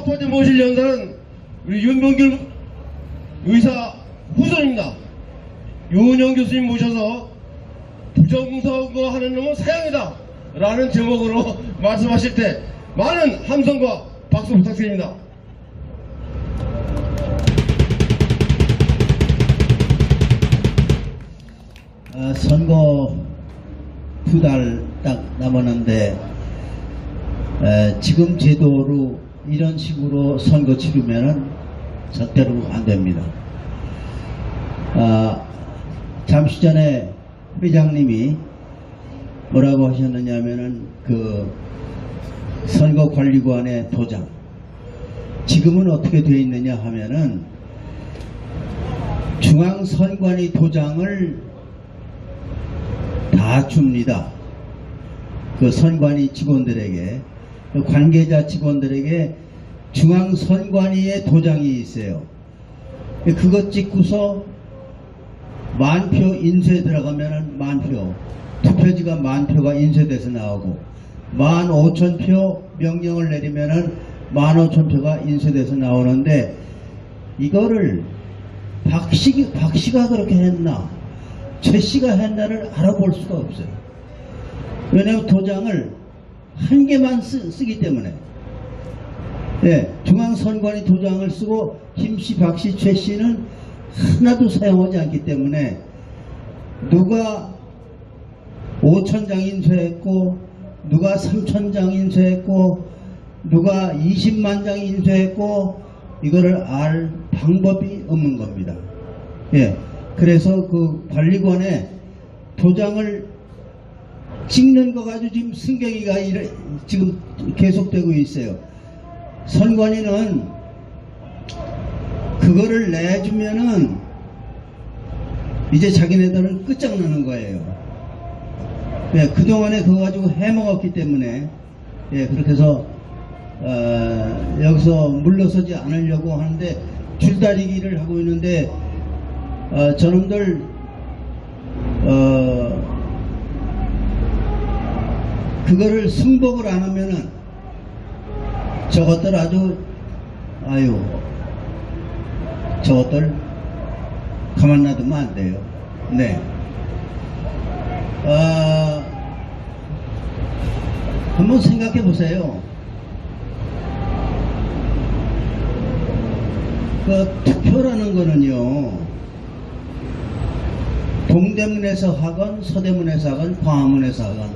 첫 번째 모실 연사는 우리 윤봉길 의사 후손입니다. 윤영 교수님 모셔서 부정선거 하는 놈은 사형이다 라는 제목으로 말씀하실 때 많은 함성과 박수 부탁드립니다. 어, 선거 두 달 딱 남았는데 에, 지금 제도로 이런 식으로 선거 치르면은 절대로 안 됩니다. 아, 잠시 전에 회장님이 뭐라고 하셨느냐면은 그 선거관리관의 도장 지금은 어떻게 되어 있느냐 하면은 중앙선관위 도장을 다 줍니다. 그 선관위 직원들에게 그 관계자 직원들에게 중앙선관위의 도장이 있어요. 그것 찍고서 만표 인쇄 들어가면은 만표 투표지가 만표가 인쇄돼서 나오고 만 오천 표 명령을 내리면은 만 오천 표가 인쇄돼서 나오는데 이거를 박씨 박씨가 그렇게 했나 최 씨가 했나를 알아볼 수가 없어요. 왜냐하면 도장을 한 개만 쓰, 쓰기 때문에 예, 중앙선관위 도장을 쓰고 김씨, 박씨, 최씨는 하나도 사용하지 않기 때문에 누가 5천장 인쇄했고 누가 3천장 인쇄했고 누가 20만 장 인쇄했고 이거를 알 방법이 없는 겁니다. 예. 그래서 그 관리관에 도장을 찍는 거 가지고 지금 승경이가 지금 계속되고 있어요. 선관위는 그거를 내주면은 이제 자기네들은 끝장나는 거예요. 예, 그동안에 그거 가지고 해먹었기 때문에 예, 그렇게 해서 어, 여기서 물러서지 않으려고 하는데 줄다리기를 하고 있는데 어, 저놈들 어, 그거를 승복을 안 하면은 저것들 아주 아유 저것들 가만 놔두면 안 돼요. 네. 어, 한번 생각해 보세요. 그 투표라는 거는요. 동대문에서 하건 서대문에서 하건 광화문에서 하건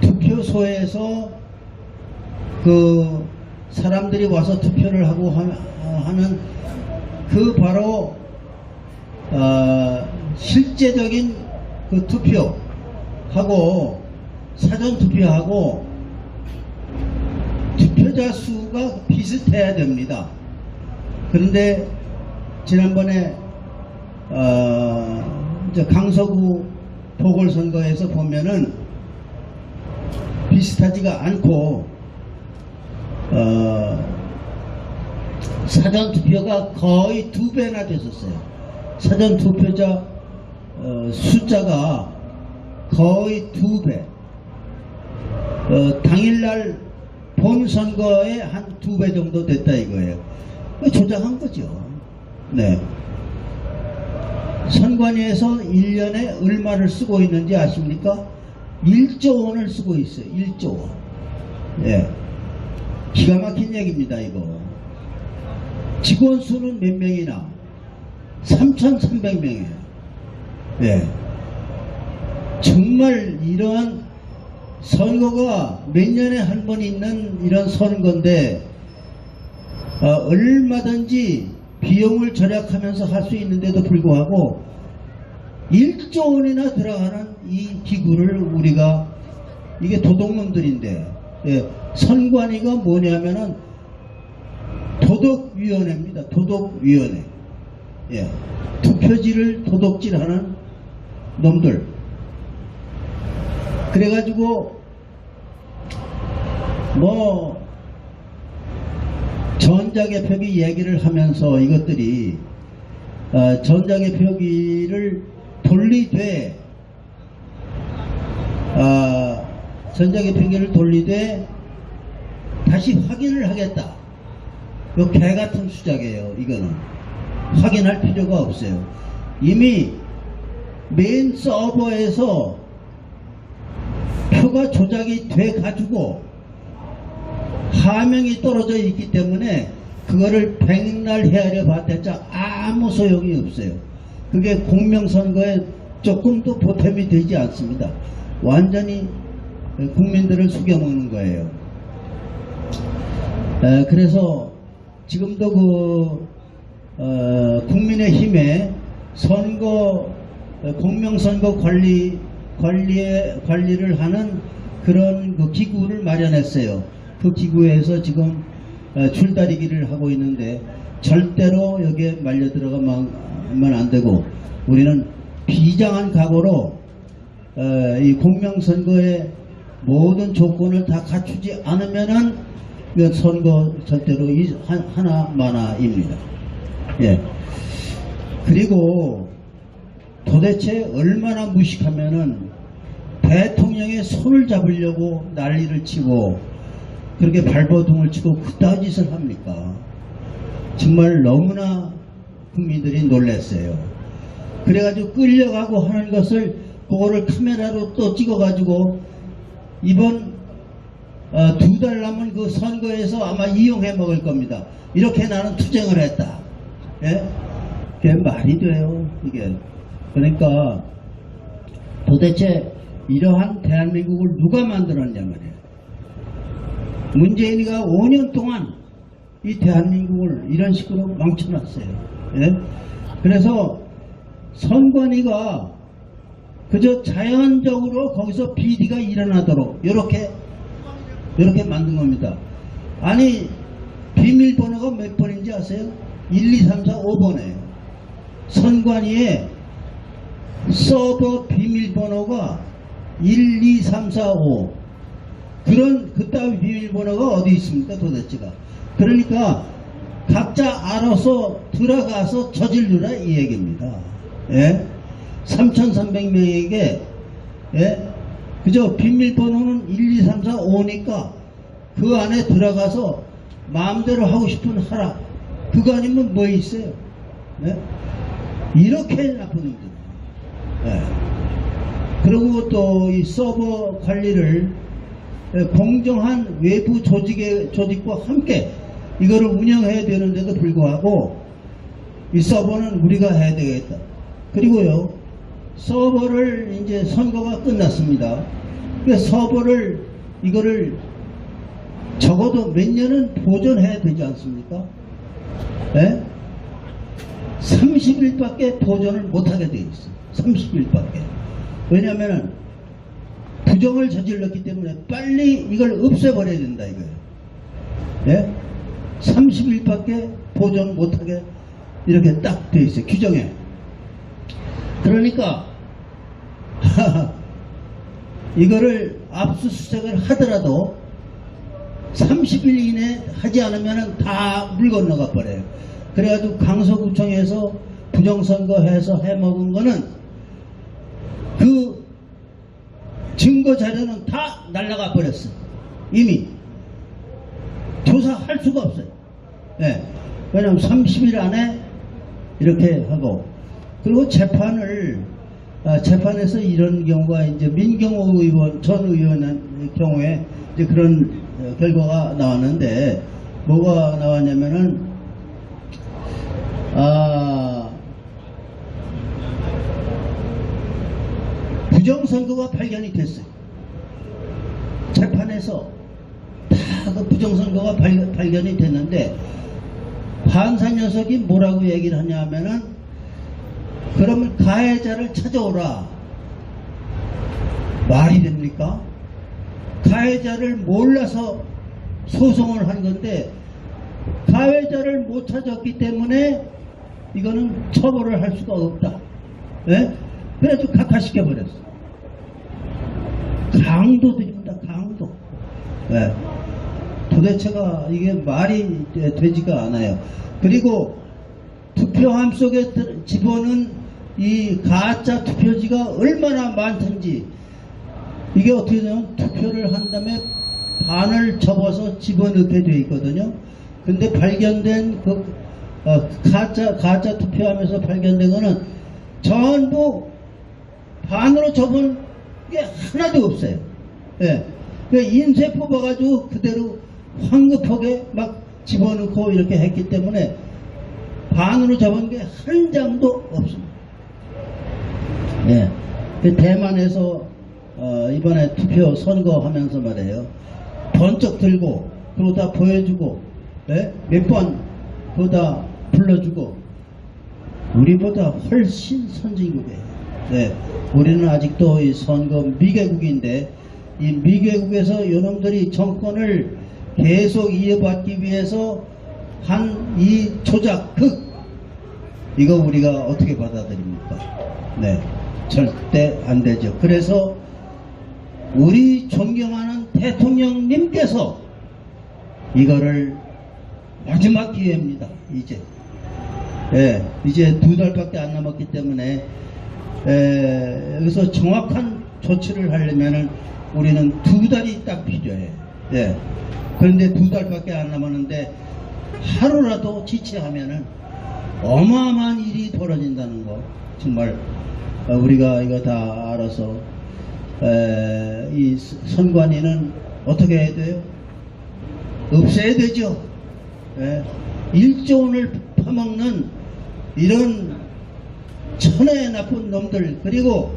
투표소에서 그 사람들이 와서 투표를 하고 하- 하는 그 바로 어, 실제적인 그 투표하고 사전 투표하고 투표자 수가 비슷해야 됩니다. 그런데 지난번에 어, 강서구 보궐선거에서 보면은 비슷하지가 않고 어, 사전 투표가 거의 두 배나 됐었어요. 사전 투표자 어, 숫자가 거의 두 배. 어, 당일날 본 선거에 한 두 배 정도 됐다 이거예요. 그 조작한 거죠. 네. 선관위에서 1년에 얼마를 쓰고 있는지 아십니까? 1조 원을 쓰고 있어요. 1조 원. 예. 기가 막힌 얘기입니다, 이거. 직원 수는 몇 명이나? 3,300명이에요. 예. 정말 이러한 선거가 몇 년에 한 번 있는 이런 선거인데, 어, 얼마든지 비용을 절약하면서 할 수 있는데도 불구하고 1조 원이나 들어가는 이 기구를 우리가 이게 도둑놈들인데 예, 선관위가 뭐냐면은 도덕위원회입니다. 도덕위원회. 예, 투표지를 도둑질하는 놈들. 그래가지고 뭐 전자개표기 얘기를 하면서 이것들이 어, 전자개표기를 돌리되 어, 전자개표기를 돌리되 다시 확인을 하겠다 요 개 같은 수작이에요. 이거는 확인할 필요가 없어요. 이미 메인 서버에서 표가 조작이 돼 가지고 하명이 떨어져 있기 때문에 그거를 백날 헤아려 봤대자 아무 소용이 없어요. 그게 공명선거에 조금도 보탬이 되지 않습니다. 완전히 국민들을 속여먹는 거예요. 에, 그래서 지금도 그 어, 국민의힘에 선거 어, 공명선거 관리 관리에 관리를 하는 그런 그 기구를 마련했어요. 그 기구에서 지금 어, 줄다리기를 하고 있는데 절대로 여기에 말려 들어가면 안 되고 우리는 비장한 각오로 어, 이 공명선거의 모든 조건을 다 갖추지 않으면은 그 선거 절대로 이 한- 하나 마나입니다. 예. 그리고 도대체 얼마나 무식하면은 대통령의 손을 잡으려고 난리를 치고 그렇게 발버둥을 치고 그따위 짓을 합니까? 정말 너무나 국민들이 놀랐어요. 그래가지고 끌려가고 하는 것을 그거를 카메라로 또 찍어가지고 이번 어, 두달 남은 그 선거에서 아마 이용해 먹을 겁니다. 이렇게 나는 투쟁을 했다. 예? 그게 말이 돼요, 이게. 그러니까 도대체 이러한 대한민국을 누가 만들었냐 말이에요. 문재인이가 5년 동안 이 대한민국을 이런 식으로 망쳐놨어요. 예? 그래서 선관위가 그저 자연적으로 거기서 비리가 일어나도록 이렇게 이렇게 만든 겁니다. 아니 비밀번호가 몇 번인지 아세요? 1, 2, 3, 4, 5번이에요. 선관위에 서버 비밀번호가 1, 2, 3, 4, 5 그런 그따위 비밀번호가 어디 있습니까 도대체가 그러니까 각자 알아서 들어가서 저질르라 이 얘기입니다 예? 3,300명에게 예? 그저 비밀번호는 1, 2, 3, 4, 5니까 그 안에 들어가서 마음대로 하고 싶은 하라 그거 아니면 뭐 있어요 예? 이렇게 나쁜 놈들 예. 그리고 또 이 서버 관리를 예, 공정한 외부 조직의 조직과 함께 이거를 운영해야 되는데도 불구하고 이 서버는 우리가 해야 되겠다. 그리고요 서버를 이제 선거가 끝났습니다. 그 서버를 이거를 적어도 몇 년은 보존해야 되지 않습니까? 예? 30일밖에 보존을 못하게 돼 있어. 30일밖에. 왜냐하면 부정을 저질렀기 때문에 빨리 이걸 없애버려야 된다 이거예요. 예? 30일밖에 보존 못하게 이렇게 딱 돼 있어요. 규정에. 그러니까 이거를 압수수색을 하더라도 30일 이내 하지 않으면 다 물 건너가 버려요. 그래가지고 강서구청에서 부정선거 해서 해먹은 거는 그 증거 자료는 다 날라가 버렸어. 이미 조사할 수가 없어요. 예. 왜냐면 30일 안에 이렇게 하고 그리고 재판을 아, 재판에서 이런 경우가 이제 민경호 의원 전 의원의 경우에 이제 그런 어, 결과가 나왔는데 뭐가 나왔냐면은 아 부정선거가 발견이 됐어요. 재판에서 다 그 부정선거가 발, 발견이 됐는데 판사 녀석이 뭐라고 얘기를 하냐면은 그러면 가해자를 찾아오라. 말이 됩니까? 가해자를 몰라서 소송을 한 건데 가해자를 못 찾았기 때문에 이거는 처벌을 할 수가 없다. 예? 그래서 각하시켜 버렸어. 강도들입니다. 강도. 예. 도대체가 이게 말이 되지가 않아요. 그리고 투표함 속에 들- 집어넣은 이 가짜 투표지가 얼마나 많든지 이게 어떻게 되면 투표를 한 다음에 반을 접어서 집어넣게 돼 있거든요. 근데 발견된 그 어, 가짜 가짜 투표하면서 발견된 거는 전부 반으로 접은 게 하나도 없어요. 예. 그 인쇄 뽑아가지고 그대로 황급하게 막 집어넣고 이렇게 했기 때문에 반으로 접은 게 한 장도 없습니다. 예. 그 대만에서 어, 이번에 투표 선거하면서 말이에요. 번쩍 들고 그러고 다 보여주고 예? 몇번 그러다 불러주고 우리보다 훨씬 선진국이에요. 네. 우리는 아직도 이 선거 미개국인데 이 미개국에서 이놈들이 정권을 계속 이어받기 위해서 한 이 조작극 이거 우리가 어떻게 받아들입니까? 네. 절대 안 되죠. 그래서 우리 존경하는 대통령님께서 이거를 마지막 기회입니다. 이제. 예, 이제 두 달밖에 안 남았기 때문에 에, 여기서 정확한 조치를 하려면은 우리는 두 달이 딱 필요해. 예. 그런데 두 달밖에 안 남았는데 하루라도 지체하면은 어마어마한 일이 벌어진다는 거 정말 어, 우리가 이거 다 알아서 에, 이 선관위는 어떻게 해야 돼요? 없애야 되죠. 예. 1조 원을 파먹는 이런 천하의 나쁜 놈들 그리고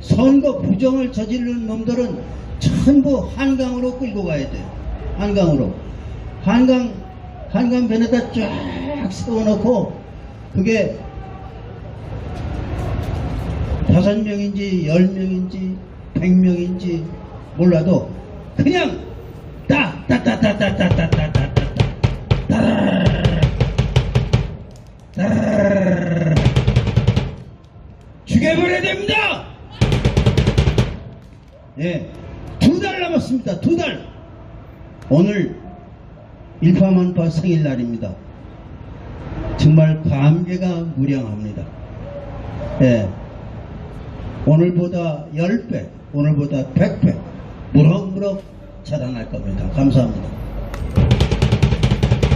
선거 부정을 저지르는 놈들은 전부 한강으로 끌고 가야 돼요. 한강으로. 한강 한강 변에다 쫙 세워놓고 그게 다섯 명인지 열 명인지 백 명인지 몰라도 그냥 죽여버려야 됩니다. 예, 두 달 남았습니다. 두 달. 오늘 일파만파 생일날입니다. 정말 감개가 무량합니다. 예, 오늘보다 10배, 오늘보다 100배, 무럭무럭 자라날 겁니다. 감사합니다.